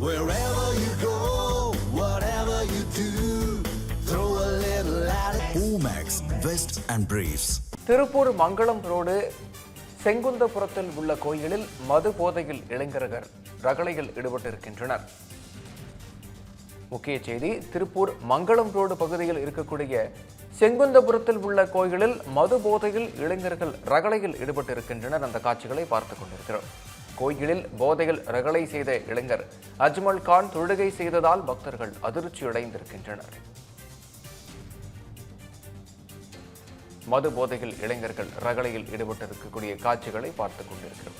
Wherever you go, whatever you do, throw a little at it. Omax, Vest and Briefs. Tiruppur Mangalam road செங்குந்தபுரத்தில் உள்ள கோயிலில் மது போதையில் இளைஞர்கள் ரகளையில் ஈடுபட்டிருக்கின்றனர் முக்கிய செய்தி திருப்பூர் மங்களம் ரோடு பகுதியில் இருக்கக்கூடிய செங்குந்தபுரத்தில் உள்ள கோயிலில் மது போதையில் இளைஞர்கள் ரகளையில் ஈடுபட்டிருக்கின்றனர் அந்த காட்சிகளை பார்த்துக் கொண்டிருக்கிறோம் கோயிலில் போதையில் ரகளை செய்த இளைஞர் அஜ்மல் கான் தொழுகை செய்ததால் பக்தர்கள் அதிர்ச்சி அடைந்திருக்கின்றனர் மது போதையில் இளைஞர்கள் ரகளையில் ஈடுபட்டிருக்கக்கூடிய காட்சிகளை பார்த்துக் கொண்டிருக்கிறோம்.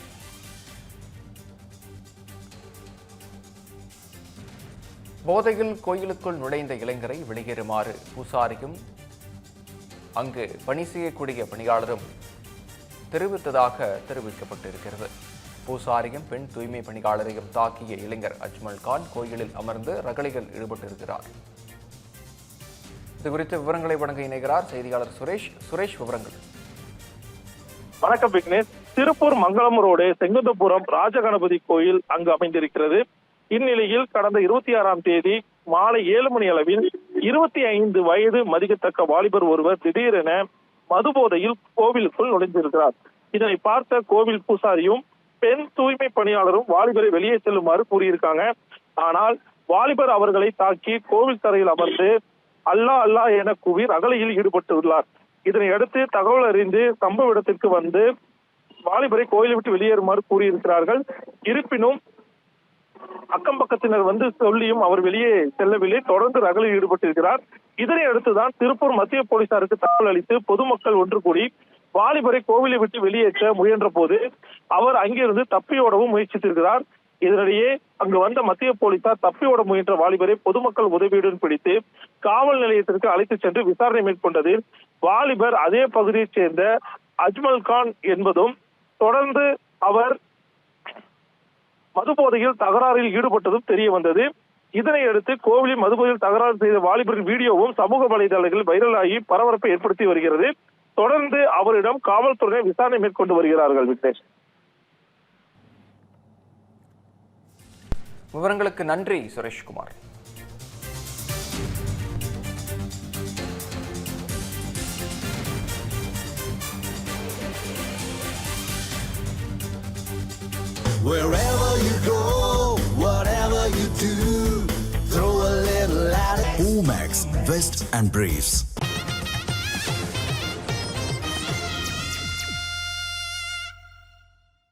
போதையில் கோயிலுக்குள் நுழைந்த இளைஞரை வெளியேறுமாறு பூசாரியும் அங்கு பணி செய்யக்கூடிய பணியாளரும் தெரிவித்ததாக தெரிவிக்கப்பட்டிருக்கிறது. பூசாரியும் பெண் தூய்மை பணியாளரையும் தாக்கிய இளைஞர் அஜ்மல் கான் கோயிலில் அமர்ந்து ரகளையில் ஈடுபட்டிருக்கிறார். இது குறித்த விவரங்களை வழங்க இணைகிறார் செய்தியாளர் சுரேஷ். சுரேஷ் விவரங்கள். வணக்கம் விக்னேஷ். திருப்பூர் மங்களம் ரோடு செங்குந்தபுரம் ராஜகணபதி கோயில் அங்கு அமைந்திருக்கிறது. இந்நிலையில் கடந்த இருபத்தி ஆறாம் தேதி மாலை ஏழு மணி அளவில் இருபத்தி ஐந்து வயது மதிக்கத்தக்க வாலிபர் ஒருவர் திடீரென மதுபோதையில் கோவிலுக்குள் நுழைந்திருக்கிறார். இதனை பார்த்த கோவில் பூசாரியும் பெண் தூய்மை பணியாளரும் வாலிபரை வெளியே செல்லுமாறு கூறியிருக்காங்க. ஆனால் வாலிபர் அவர்களை தாக்கி கோவில் தரையில் அமர்ந்து அல்லா அல்லா என கூவி ரகலையில் ஈடுபட்டுள்ளார். இதனை அடுத்து தகவல் அறிந்து சம்பவ இடத்திற்கு வந்து வாலிபரை கோயிலை விட்டு வெளியேறுமாறு கூறியிருக்கிறார்கள். இருப்பினும் அக்கம் பக்கத்தினர் வந்து சொல்லியும் அவர் வெளியே செல்லவில்லை. தொடர்ந்து ரகலில் ஈடுபட்டிருக்கிறார். இதனை அடுத்துதான் திருப்பூர் மத்திய போலீசாருக்கு தகவல் அளித்து பொதுமக்கள் ஒன்று கூடி வாலிபரை கோவிலை விட்டு வெளியேற்ற முயன்ற போது அவர் அங்கிருந்து தப்பியோடவும் முயற்சித்திருக்கிறார். இதனிடையே அங்கு வந்த மத்திய போலீசார் தப்பியோட முயன்ற வாலிபரை பொதுமக்கள் உதவியுடன் பிடித்து காவல் நிலையத்திற்கு அழைத்து சென்று விசாரணை மேற்கொண்டதில் வாலிபர் அதே பகுதியைச் சேர்ந்த அஜ்மல் கான் என்பதும் தொடர்ந்து அவர் மதுபோதையில் தகராறில் ஈடுபட்டதும் தெரிய வந்தது. இதனை அடுத்து கோவிலில் மதுபோதையில் தகராறு செய்த வாலிபரின் வீடியோவும் சமூக வலைதளங்களில் வைரலாகி பரபரப்பை ஏற்படுத்தி வருகிறது. தொடர்ந்து அவரிடம் காவல்துறையினர் விசாரணை மேற்கொண்டு வருகிறார்கள் விக்னேஷ் விவரங்களுக்கு நன்றி Sureshkumar Wherever you go, whatever you do, throw a little at it. Omax, Vest and Briefs.